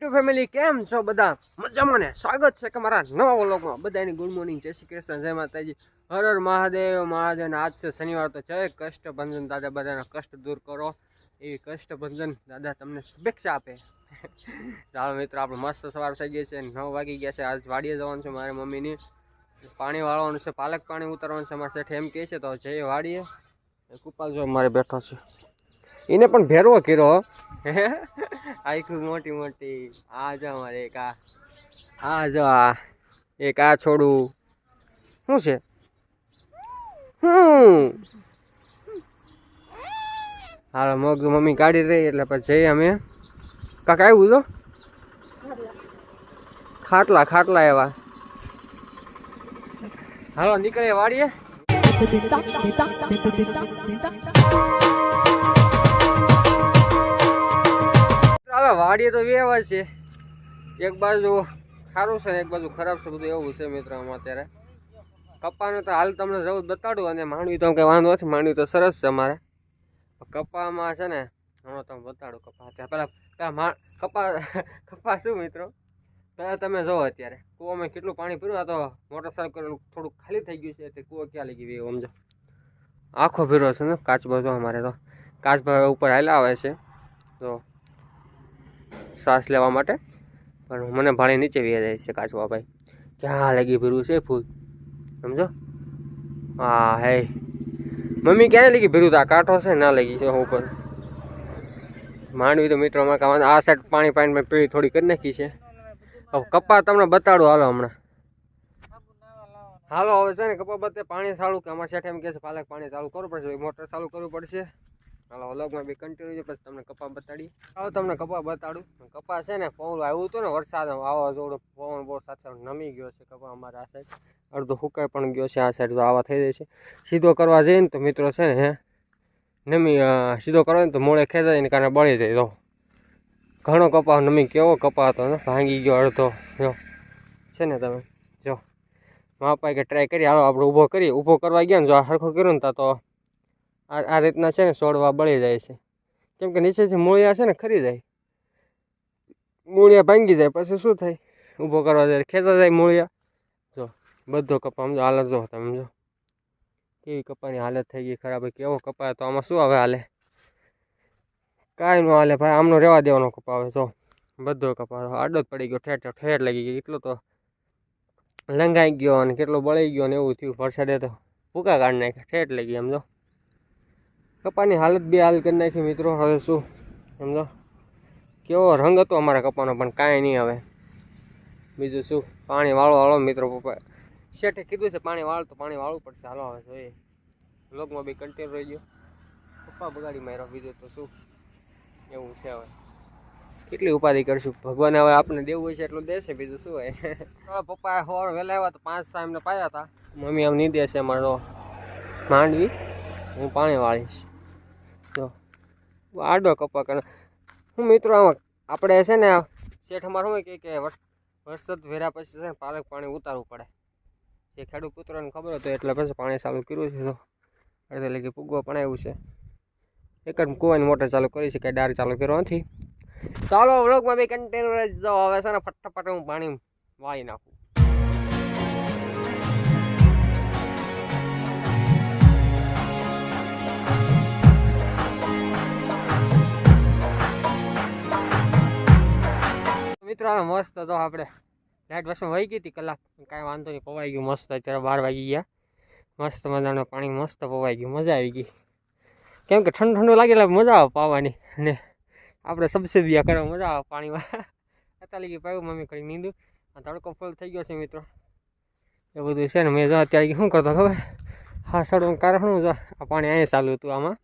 Two family કેમ છો બધા? મજામાં ને? સ્વાગત છે કે મારા નવા વ્લોગમાં. બધાની ગુડ મોર્નિંગ જય શ્રી કૃષ્ણ, જય માતાજી. હર હર મહાદેવ મહાદેવ આજ છે શનિવાર, તો જય કષ્ટભંજન દાદા, બધાના કષ્ટ દૂર કરો. એવી કષ્ટભંજન દાદા તમને શુભેચ્છા આપે. ચાલો મિત્રો, આપણે મસ્ત સવાર થઈ ગઈ છે. નવ વાગી ગયા છે. આજ વાડીએ જવાનું છે મારી મમ્મીની. પાણી વાળવાનું છે, પાલક પાણી ઉતારવાનું છે. અમારા શેઠ એમ કહે છે, તો જઈએ વાડીએ. કુપાલ જો મારે બેઠો છે. એને પણ ભેરવો કર્યો, હો. આખું મોટી મોટી, આ જો અમારે એક આ આ જો આ, એક આ છોડું. શું છે? હમ. હાલો, મગ મમ્મી કાઢી રહી એટલે પછી જઈએ અમે. કાંક, આવ્યું તો? ખાટલા ખાટલા એવા. હાલો, નીકળીએ વાડીએ. વાડીએ તો વેવા છે. એક બાજુ સારું છે ને એક બાજુ ખરાબ છે, બધું એવું છે મિત્રો આમાં અત્યારે. કપાનું તો હાલ તમને જવું બતાડું અને માંડવી તો કંઈ વાંધો નથી, માંડવી તો સરસ છે અમારે. કપામાં છે ને, હમણાં તમે બતાડું કપા ત્યાં પહેલાં મા કપા કપા શું મિત્રો? પહેલાં તમે જુઓ અત્યારે. કૂવામાં કેટલું પાણી પીરું આ તો મોટરસાઇકલ કરેલું થોડુંક ખાલી થઈ ગયું છે તે કૂવો ક્યાં લઈ ગયું સમજો. આખો ભીરો છે ને કાચબો જો અમારે તો. કાચબા ઉપર હાલ આવે છે. તો શ્વાસ લેવા માટે. પણ મને ભાડે નીચે વી જાય છે કાચવા ભાઈ. ક્યાં લાગી ભર્યું છે ફૂલ? સમજો? હા, હે. મમ્મી, ક્યાં લાગી ભીરું? તો આ કાંઠો છે, ના લગી છે ઉપર માંડવી તો મિત્રોમાં કામ આ સાઈડ પાણી પાણી પીળી થોડી કરી નાખી છે. હવે કપા તમને બતાડું, હાલો હમણાં. હાલો, હવે છે ને કપા બતે પાણી ચાલુ કે અમારા શેઠ એમ કહે છે, પાલક પાણી ચાલુ કરવું પડશે મોટર ચાલુ કરવું પડશે. હાલો અલગમાં બી કન્ટિન્યુ છે, પછી તમને કપા બતાડી આવો તમને કપા બતાડું. કપા છે ને પવન આવ્યું હતું ને, વરસાદ વાવાઝોડું, પવન બહુ સાથે નમી ગયો છે કપા અમારા આ સાઈડ અડધો સુકાઈ પણ ગયો છે, આ સાઈડ તો આવા થઈ જાય છે. સીધો કરવા જઈએ ને તો મિત્રો છે ને નમી સીધો કરો ને તો મોડે ખેંચાય ને કારણે બળી જાય તો ઘણો કપા નમી કેવો કપા હતો ને ભાંગી ગયો અડધો, જો. છે ને તમે, જો. માપા કે ટ્રાય કરી હાલો, આપણે ઊભો કરીએ. ઊભો કરવા ગયા ને, જો આ સરખો કર્યો ને તો આ આ રીતના છે ને છોડવા બળી જાય છે. કેમ કે નીચેથી મૂળિયા છે ને ખરી જાય. મૂળિયા ભાંગી જાય, પછી શું થાય? ઊભો કરવા જાય ખેંચા જાય મૂળિયા. જો, બધો કપા, સમજો, હાલત જો તમે જો. કેવી કપાની હાલત થઈ ગઈ ખરાબ, કેવો કપા તો આમાં શું આવે હાલે? કાંઈ ન હાલે ભાઈ, આમનો રહેવા દેવાનો કપા હવે જો. બધો કપા આડો જ પડી ગયો ઠેઠ ઠેઠ લાગી ગયો. એટલો તો લંગાઈ ગયો અને કેટલો બળી ગયો ને એવું થયું વરસાદે તો. ભૂકા કાઢ નાખ્યા ઠેઠ લાગી સમજો કપાની હાલત બે હાલ કરી નાખી મિત્રો. હવે શું? સમજો? કેવો રંગ હતો અમારા કપાનો, પણ કાંઈ નહીં હવે. બીજું શું? પાણી વાળો વાળો મિત્રો પપ્પા. શેઠે કીધું છે પાણી વાળો તો પાણી વાળવું પડશે. હાલો હવે જોઈએ. લોકમાં બી કન્ટિન્યુ રહી ગયો. પપ્પા બગાડી માર્યો. બીજું તો શું? એવું છે હવે. કેટલી ઉપાધિ કરશું? ભગવાને હવે આપણે દેવું હોય છે એટલું દેશે. બીજું શું હોય? હવે પપ્પા સવાર વહેલા આવ્યા તો પાંચ સા પાયા હતા મમ્મી આમ નહીં દેશે મારો માંડવી? હું પાણી વાળીશ. આડો કપા કરે. હું મિત્રો આમાં આપણે છે ને શેઠ અમારું શું કે વરસાદ વેરા પછી છે ને પાલક પાણી ઉતારવું પડે. જે ખેડૂત પુત્રોને ખબર હતો એટલે પછી પાણી ચાલુ કર્યું છે. તો એટલે લગી પૂગવા પણ આવ્યું છે. એક જ કૂવાની મોટર ચાલુ કરી છે કે ડાર ચાલુ કર્યો નથી. ચાલો વ્લોગમાં બી કન્ટિન્યુ રહેજો હવે છે ને, ફટાફટ હું પાણી વાળી નાખું. મિત્રો હવે મસ્ત તો આપણે લાઇટ બસમાં વહી ગઈ હતી કલાક. કાંઈ વાંધો નહીં, પવાઈ ગયું મસ્ત. અત્યારે બાર વાગી ગયા. મસ્ત મજાનું પાણી મસ્ત પવાઈ ગયું. મજા આવી ગઈ. કેમ કે ઠંડુ ઠંડુ લાગે એટલે મજા આવે પાવાની. અને આપણે સબસિડિયા કરવા મજા આવે પાણીમાં. અત્યારે ગયું પાયું મમ્મી કરી નીંદું. આ તડકો ફૂલ થઈ ગયો છે મિત્રો. એ બધું છે ને, મેં જો અત્યારે શું કરતો ખબર? હા સડવું કારણ જો આ પાણી અહીંયા ચાલુ હતું આમાં.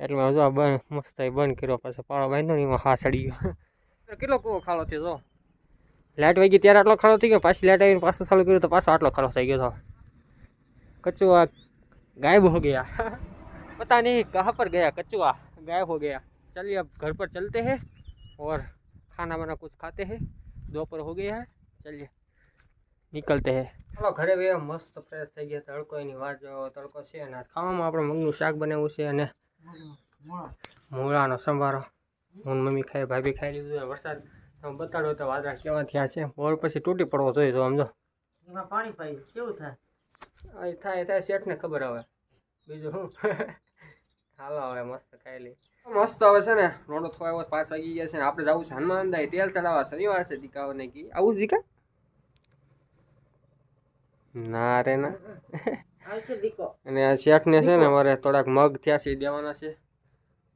એટલે જો આ બંધ, મસ્ત બંધ કર્યો. પાછો પાળો બાંધ્યો ને એમાં હા સડી ગયો. કેટલો કૂવો ખાડો થયો જો લાઇટ વાગી ત્યારે આટલો ખાડો થઈ ગયો પાછી લાઇટ આવીને પાછું ચાલુ કર્યું તો પાછો આટલો ખાડો થઈ ગયો તો કચુઆ ગાયબ હો ગયા पता नहीं कहाँ पर गया कचुआ गायब हो गया चलिए अब घर पर चलते हैं और खाना वाना कुछ खाते हैं दोपहर हो गया है चलिए નીકળતે હે ચાલો ઘરે બે મસ્ત ફ્રેશ થઈ ગયા તડકો એની વાત જો તડકો છે અને આજ ખાવામાં આપણે મગનું શાક બનાવ્યું છે અને મૂળાનો સંભારો હું મમ્મી ખાઈ ભાભી ખાઈ લીધું વરસાદ તમે બતાડો તો વાદળા કેવા થયા છે? બોર પછી તૂટી પડવો જોઈએ તો સમજો એમાં પાણી પાઈ કેવું થાય? થાય થાય. શેઠને ખબર આવે બીજું શું? હાલો હવે મસ્ત ખાઈ લઈ મસ્ત હવે છે ને. રોડો થોડા એવો પાંચ વાગી ગયા છે ને. આપણે જવું છે હનુમાન દાય તેલ ચડાવવા. શનિવાર છે દીકાઓ ને કી. આવું જ દીકા? ના રે ના. દીકો. અને આ શેઠને છે ને અમારે થોડાક મગ થયા છે દેવાના છે.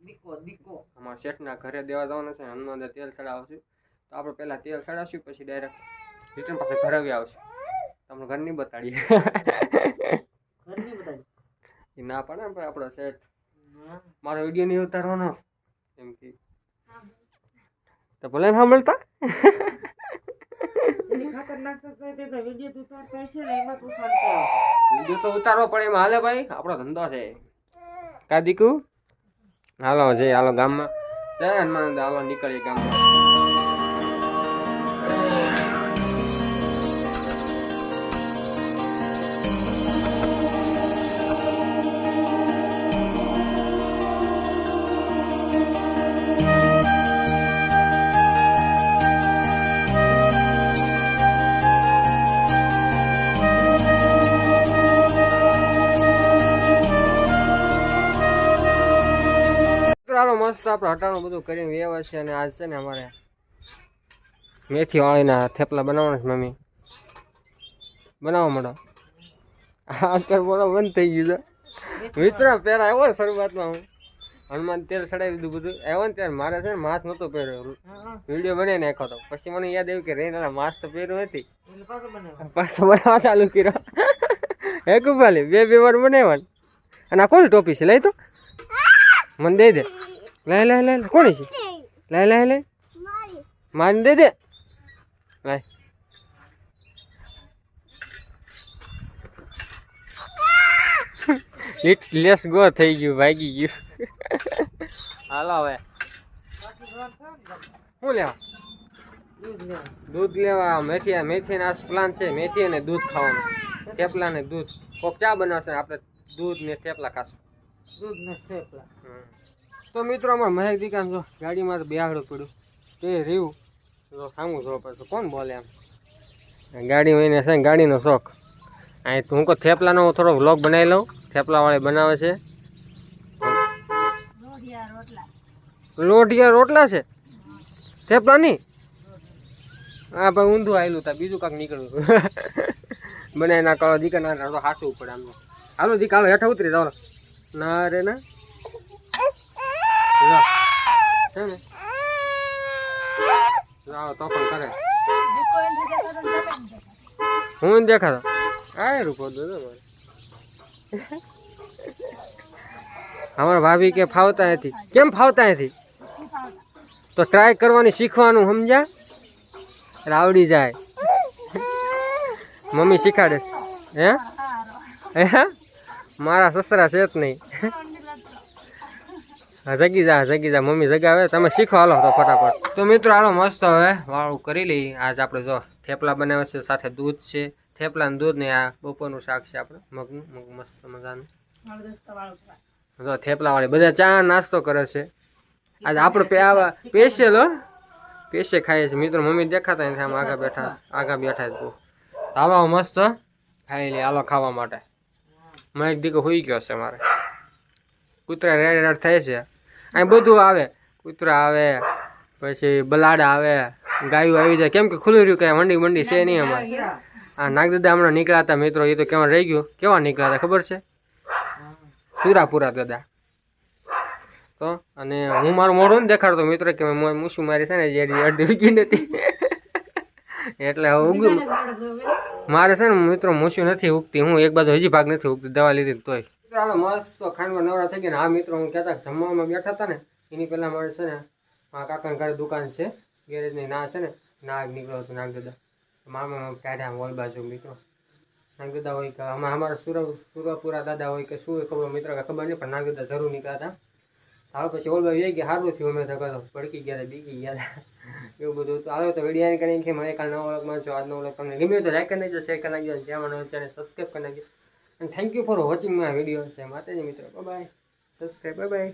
દીકો દીકો અમારા શેઠના ઘરે દેવા જવાનું છે દાઈ તેલ ચડાવશું. તો આપણે પહેલાં તેલ ચડાવશું પછી ડાયરેક્ટ રિટર્ન પાસે ઘરે આવી આવશું. તમને ઘર નહીં બતાડીએ. ઘરની બતાડી એ ના પડે ને આપણો શેઠ. મારો વીડિયો નહીં ઉતારવાનો. એમ કે. તો ભલે ને સાંભળતા વીડિયો તો ઉતારવો પડે એમાં. હાલે ભાઈ આપણો ધંધો છે. કા દીકુ? હાલો જઈ હાલો ગામમાં. હાલો નીકળીએ ગામમાં. આપણે હટાણું બધું કરી વ્યવસ્થિત છે અને આજ છે ને અમારે મેથી વાળીના થેપલા બનાવવાના મમ્મી. બનાવો મળો આ બોલો બંધ થઈ ગયું છે. મિત્ર પહેલા આવ્યો શરૂઆતમાં હું. હનુમાન તેલ ચડાવી દીધું બધું. આવ્યો ને ત્યારે મારે છે ને માસ્ક નહોતો પહેર્યો. વીડિયો બનાવી નાખ્યો હતો પછી મને યાદ આવ્યું કે રેના માસ્ક તો પહેર્યું નથી. પાછો બનાવવા ચાલુ કર્યો. હે કુપાલી બે બે વાર બનાવવાનું અને આ કોની ટોપી છે? લઈ તો. મને દઈ દે. લઈ લઈ લઈ કોની છે? લઈ લઈ લાય મારી દે દે. લઈ લીટ લેસ ગો થઈ ગયું ભાગી ગયું. હાલો હવે. શું લેવા? દૂધ લેવા. મેથી મેથીના પ્લાન છે. મેથી અને દૂધ ખાવાનું. થેપલા ને દૂધ. કોક ચા બનાવશે આપણે દૂધ ને થેપલા ખાશું. દૂધ ને થેપલા. તો મિત્રો અમારે મહેક દીકાન જો ગાડીમાં તો બિહાડું પડ્યું. તે રહ્યું જો સામું જો પાછું. કોણ બોલે આમ? ગાડી હોય ને છે ગાડીનો શોખ. અહીં હું કહો થેપલાનો હું થોડો વ્લોગ બનાવી લઉં. થેપલાવાળી બનાવે છે. લોઢિયા રોટલા. છે? થેપલા નહીં હા ભાઈ ઊંધું આવેલું તા. બીજું કાંક નીકળ્યું બનાવી ના કરો દીકરા ના હાસવું પડે આમ હાલો દીક હાલો હેઠા ઉતરી જાઓ. ના રે ના. છે ને જાઓ તો પણ કરે હું દેખાતો. આ રૂપો અમારા ભાભી કે ફાવતા નથી? કેમ ફાવતા નથી? તો ટ્રાય કરવાની શીખવાનું સમજ્યા? એટલે આવડી જાય. મમ્મી શીખાડે. હે હે મારા સસરા છે જ નહીં. હા જગી જા જગી જા મમ્મી જગાવે. તમે શીખો હાલો તો ફટાફટ. તો મિત્રો હાલો મસ્ત હવે વાળું કરી લઈ આજ આપણે જો થેપલા બનાવે છે સાથે દૂધ છે. થેપલા ને દૂધ ને આ બપોરનું શાક છે આપણે. મગનું મગ મસ્ત મજાનું. જો થેપલા વાળી બધા ચા નાસ્તો કરે છે. આજે આપણે પે આવા સ્પેશિયલ હો. સ્પેશિયલ ખાઈએ છીએ. મિત્રો મમ્મી દેખાતા નથી આમ આગળ બેઠા આગળ બેઠા છે બહુ. હાલો મસ્ત ખાઈ લઈએ હાલો ખાવા માટે. મેં એક દીકો હોઈ ગયો છે મારે. કૂતરા રેડ રેડ થાય છે. અહીં બધું આવે. કૂતરા આવે, પછી બલાડા આવે, ગાયું આવી જાય. કેમ કે ખુલ્લું રહ્યું કઈ મંડી મંડી છે નહીં અમારે. આ નાગદાદા હમણાં નીકળ્યા હતા મિત્રો, એ તો કેવા રહી ગયું. કેવા નીકળ્યા હતા ખબર છે? સુરાપુરા દાદા. તો, અને હું મારું મોઢું ને દેખાડતો મિત્રો, કે મૂસું મારી છે ને, જે અડધી ઉગી નથી એટલે હવે મારે છે ને મિત્રો મૂસું નથી ઉગતી. હું એક બાજુ હજી ભાગ નથી ઉગતી, દવા લીધી તોય. ચાલો મસ્ત ખાંડમાં નવરા થઈ ગયા ને. આ મિત્રો, હું કહેતા કે જમવામાં બેઠા હતા ને, એની પહેલાં મારે છે ને, મારા કાકાના ઘરે દુકાન છે, ગેરેજની ના છે ને, નાગ નીકળ્યો હતો નાગ દાદા મામા કાઢ્યા હોય બાજુ, મિત્રો. નાગ દાદા હોય કે અમારા અમારા સુર સુરપુરા દાદા હોય કે શું ખબર, મિત્ર, કે ખબર નહીં, પણ નાગ દાદા જરૂર નીકળ્યા હતા. હાલ, પછી ઓલ જઈ ગયા સારું થયું, અમે તો પડકી ગયા બીકી ગયા હતા. એવું બધું તો આવે તો વીડિયો કરીને કે મને કાલ નવો વ્લોગમાં છો આજનો ઓળખ તમને ગમ્યો તો લાઈક કરી નાખજો શેર કરી નાખજો મને ચેનલ સબસ્ક્રાઈબ કરી નાખજો. અને thank you for watching my video જય માતાજી મિત્રો. By subscribe bye bye